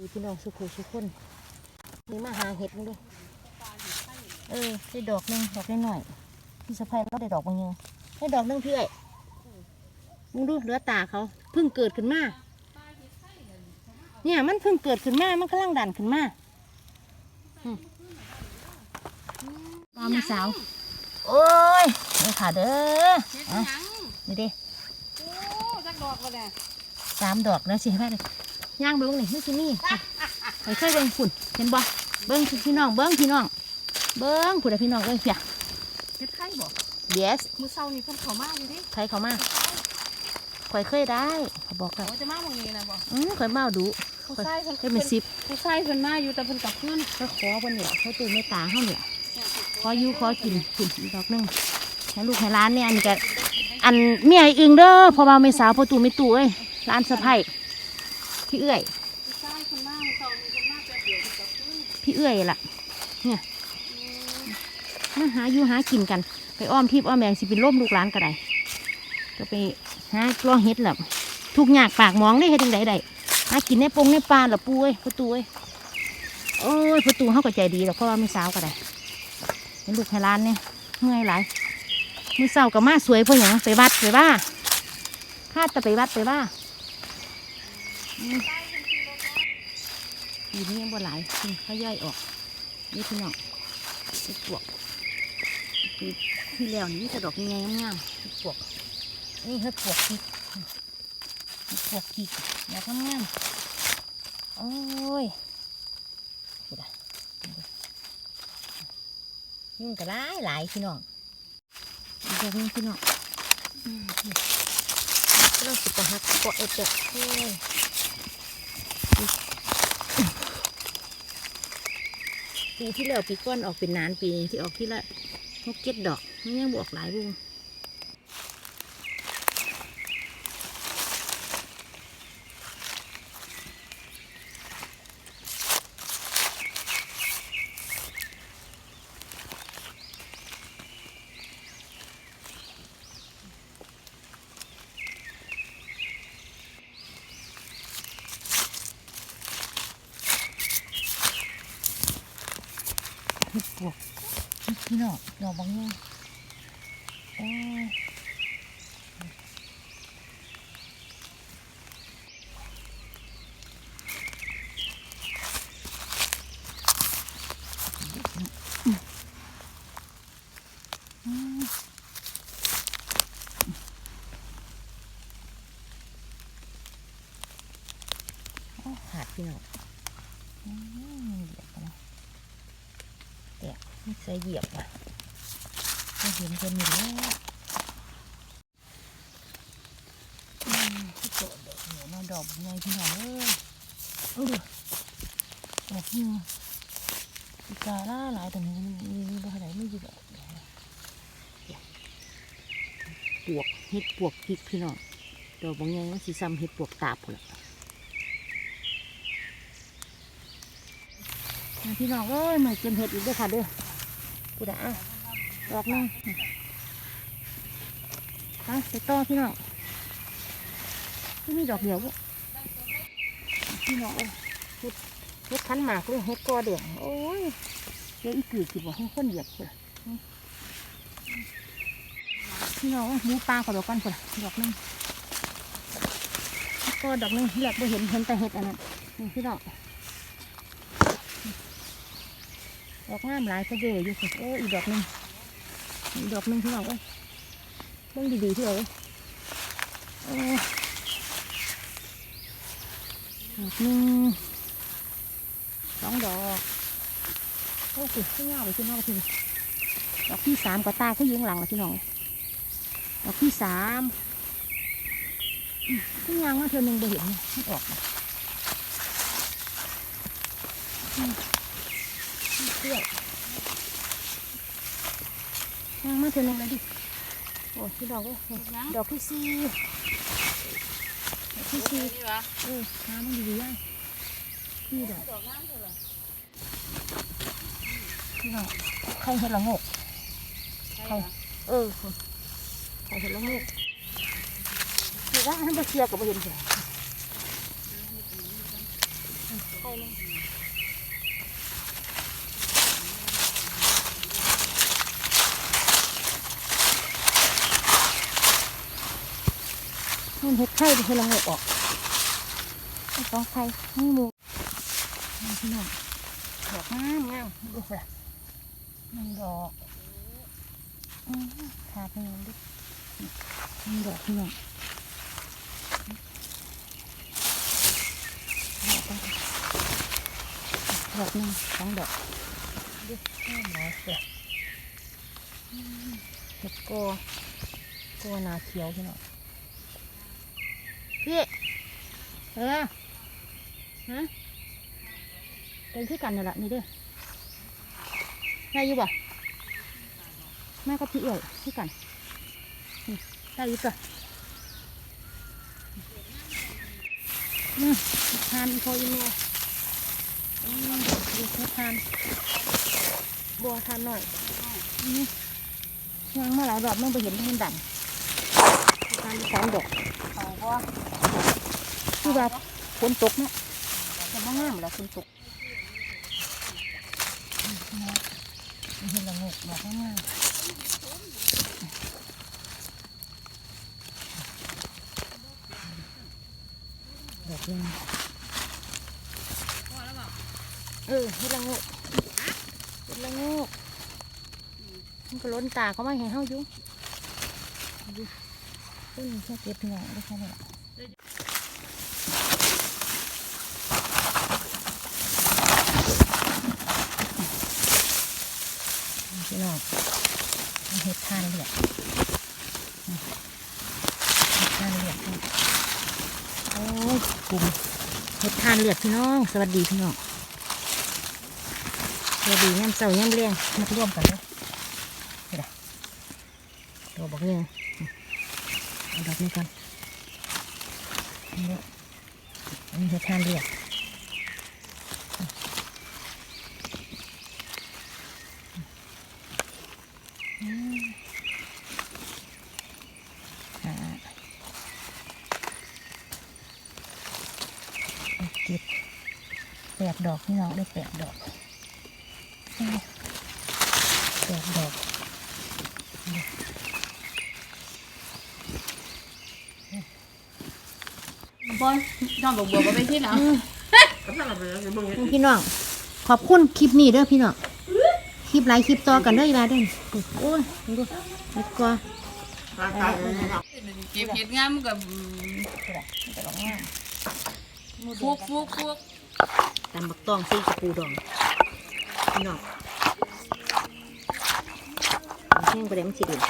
ดีพี่น้องสุขุสุขคนนี่มาหาเห็ดมึงดูเออได้ดอกหนึงดอกน้อยๆพี่สะพายเราได้ดอกบางยังได้ดอกหนึงพี่เอ้ยมึงดูเหลือตาเขาเพิ่งเกิดขึ้นมาเนี่ยมันเพิ่งเกิดขึ้นมา มันกำลังดันขึ้นมาอืมปลาไม่สาว โอ้ยนี่ค่ะเด้อเฮ็ดอะหยังนี่เด้โอ้จักดอกก็ได้สามดอกแล้วสิให้แม่เลย ย่างไปเบิ่งนี่นี่สินี่ไปเคยเบิ่งฝุ่นเห็นบ่เบิ่งพี่น้องเบิ่งพี่น้อง เบิ่งผู้ใดพี่น้องเอ้ยเพียเฮ็ดไข่บ่ yes มื้อเช้านี่เพิ่นเข้ามาอยู่ดิใครเขามาข่อยเคยได้เขาบอกแล้วโอ้จะมามื้อนี้นะบ่อืมข่อยมาเอาดูผู้ชายเพิ่นเคยเป็นสิบผู้ชายเพิ่นมาอยู่แต่เพิ่นกลับคืนก็ขอเพิ่นเนี่ยเขาตื่นไม่ตาเฮาเนี่ยขออยู่ขอกินกินอีกดอกหนึงให้ลูกให้ร้านเนี่ยอันนี้ก็อันเมียไอ้อึงเด้อเพอเบาไม่สาวพอตู่ไม่ตู่เอ้ยร้านสะไพาย พี่เอื้อยพี่เพิ่นมาแป๊บเดียวเพิ่นกลับคืนพี่เอื้อยล่ะ เนี่ยมาหาอยู่หากินกัน ไปอ้อมทิพย์อ้อมแมงสิเป็นร่มลูกหลานก็ได้ก็ไปหากล้อเฮ็ดแหละทุกอยากปากมองได้เฮ็ดจังไดได้หากินในปงในปลาละปูเอ้ยประตูเอ้ยโอ้ยประตูเขาก็ใจดีหรอกเพราะว่าไม่สาวก็ได้ให้ลูกให้ร้านเนี่ยเมื่อยหลายมือเศร้ากับมาสวยเพราะหยังไปวัดไปว่าข้าจะไปวัดไปว่า ปีนี้ยังบ่หลายเขาย่อยออก นี่พี่น้องเห็ดปวกปีที่แล้วนี่จะดอกยังไงงามๆเห็ดปวก นี่เห็ดปวกขีดเห็ดปวกขีดดอกงามๆโอ้ยดูดยุ่งกระไรหลายพี่น้องอีกดอกหนึงพี่น้องเราสุดหักปวกเอ็ดเด็ดโอ้ย ปีที่แล้วปีก้อนออกเป็นนานปีที่ออกที่ละหกเจ็ดดอกมันยังบวกหลายบุง น้องดอกบางยังโอ้ยอืมโอ้ขาดพี่น้องอืมเหยียบไปนะ แต่ไม่เคยเหยียบอะไม่เห็นคนอยู่แล้วอืมที่โตดอกหัวมาดอกไงพี่น้องเอ้ยเออดอกนี่อีกาล่าหลายแต่นี้มีมีบ่ไหนไม่หยิบออกเดี๋ยวนะเดี๋ยวปวกเห็ดปวกพริกพี่น้องดอกบางอย่างมันสีซ้ำเห็ดปวกตาบพุ่นละมาพี่น้องเอ้ยมาเก็บเห็ดอีกเด้วยค่ะเด้อ กูด่าดอกหนึงฮะไปต่อพี่น้องที่มีดอกเดียวพี่น้องเอ้ยเห็ดเห็ดคันหมากเลยเห็ดกอเดืองโอ้ยเดี๋ยวอีกือสิบอกให้คนเหยียบเลยพี่น้องหมูปลาขอดอกกันคนดอกหนึงเห็ดอกหนึงแหลกบ่เห็นเห็นแต่เห็ดอันนั้นนี่พี่น้อง ดอกงามหลายก็เยอยู่สิโอ้อีกดอกหนึ่งอีกดอกหนึ่งที่เราเอ้ยเบิ่งดีๆที่เราเอ้ยดอกหนึ่งสองดอกโอ้สิขึ้นเงาไปขึ้นเงาไปขึ้นดอกที่สามก็ตาขึ้นยิงหลังละพี่น้องดอกที่สามขึ้นยางมาเธอหนึ่งไปเห็นเนี่ยไม่ออกนะอืม เที่ยวย่างมาเถอะนึงเลยดิโอ้ที่ดอกเว้ยดอกที่สี่ดอกที่สี่นี่วะเออน้ำมันดีๆย่างนี่ดอกดอกงามเท่าไหร่ที่ดอกใครเห็นละโงกใครเออใครเห็นละโงกคือว่าท่านบ่เชียร์กับบ่เห็นเลยโข่หนึง มันเห็ดไข่ดิเฮ็ดละงกออกเอาสองไข่นี่หมูนี่พี่น้องดอกงามงามดูสิมันดอกอือขาดไปยังดิมันดอกพี่น้องดอกหนึงสองดอกดูห้าหมอเสืออืมเห็ดโกโกนาเขียวพี่น้อง พี่เออฮะเป็นคือกันนั่นแหละนี่เด้อได้อยู่บ่แม่ก็พี่เอ๋ยคือกันได้อยู่ก่ะอืมทานอีโคอีเมลอืมดูทานบัวทานหน่อยยังมาหลายรอบเมันไปเห็นมันดังทานสามดอกเขาว่า คือว่าฝนตกเนาะแต่มางามแล้วฝนตกเห็นละงกดอกงามดอกยังเออเห็นละงกเห็นละงกมันก็ล้นตาเขามาเห็นเฮาอยู่ต้นนี้แค่เก็บพี่องได้แค่นี้แหละ พี่น้องเห็ดทานเหลือดเห็ดทานเหลือดโอ้ยกลุ่มเห็ดทานเหลือดพี่น้อง สวัสดีพี่น้องสวัสดีย่ำเสาย่ำเลี้ยงมาร่วมกันเลยเห็นไหมตัวบอกเนี่ยเอาดอกนี้ก่อนนี่เห็ดทานเหลือด หาเก็บแป ดดอกนี่น้องได้แปดดอกแปดดอกบอยน้องบอกบัวมาไปที่ไหนพี่น้องขอบคุณคลิปนี้เด้อพี่น้องคลิปหลายคลิปต่อกันเด้ออีหลาเด้อโอ้ยดูดีกว่าเก็บเห็ดงามกับฟุกฟุกฟุก ตำบักต้องซีกระปูดองพี่น้องแห้งไปแล้วมันสิเดือด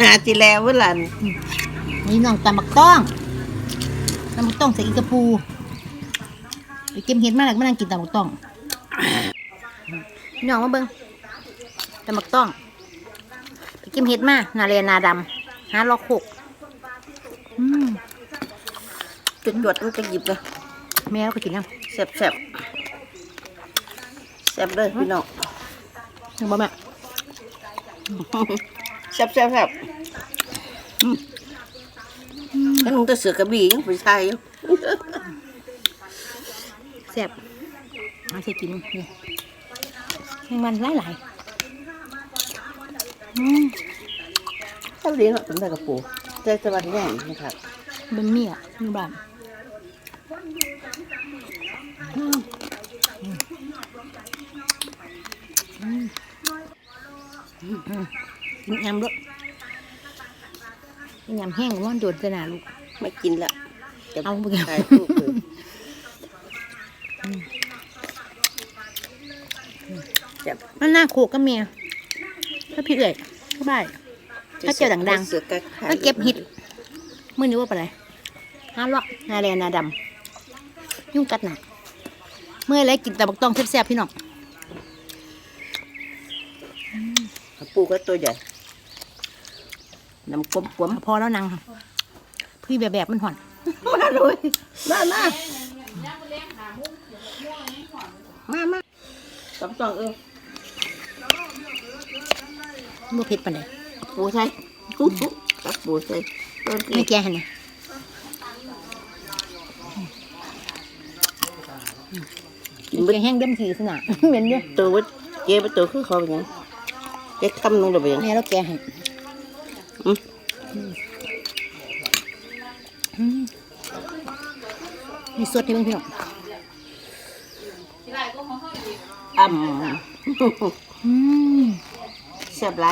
หาจีแล้วเวลันนี่น้องตำบักต้องตำบักต้องใส่อีกระปูไปเก็บเห็ดมาแล้วมานั่งกินตำบักต้อง พี่น้องมาเบิ่งตำบักต้อง ไปเก็บเห็ดมานาเรียนาดำหาลอกโคกอืมจุดจวดมันจะหยิบเลยแม่เราก็กินยังแซ่บแซ่บแซ่บเลยพี่น้องยังบ่แม่แซ่บแซ่บแซ่บแล้วมึงจะเสือกระบี่ยังไปใช่อยู่แซ่บ มาใส่กินนี่แมงมันหลายหลายๆอืมแซ่บดีเนาะสำหรับกระปูใจสวัสดีแน่นะครับเป็นเมียมีบ้านอืมอืมอืมอืมกินยำด้วยกินยำแห้งว่าโดดไปหนาลูกไม่กินละจะเอาไปเก็บ ถ่ายรูปเลย แซ่บมันน่าโคกกับเมียถ้าพี่เอ๋ยก็ได้ถ้าเจอดังๆเสือกกระถ้าเก็บเห็ดมื่อนี้ว่าไปไหนห้าเลาะนาแดงนาดำยุ่งกัดหนาเมื่อไรกินแต่บักตองแซ่บๆพี่น้องกระปูก็ตัวใหญ่น้ำกลมกลมพอแล้วนางค่ะพี่แบบแบบๆมันห่อนๆมาเลยมามามามากับจองเออ บ่เผ็ดปานใดปูใส่กับปูใส่ต้นไม่กี่แก่หั่นน่ะกินแกงแห้งเดิมทีสนะเหม็นเด้อตัววัดเก็บตัวคือเขาเป็นหยังเก็บคำนึงเดี๋ยวไปยัง แม่เราแกงให้อืม อืมมีสดให้เบิ่งพี่น้องอ่อืมำเสียบไร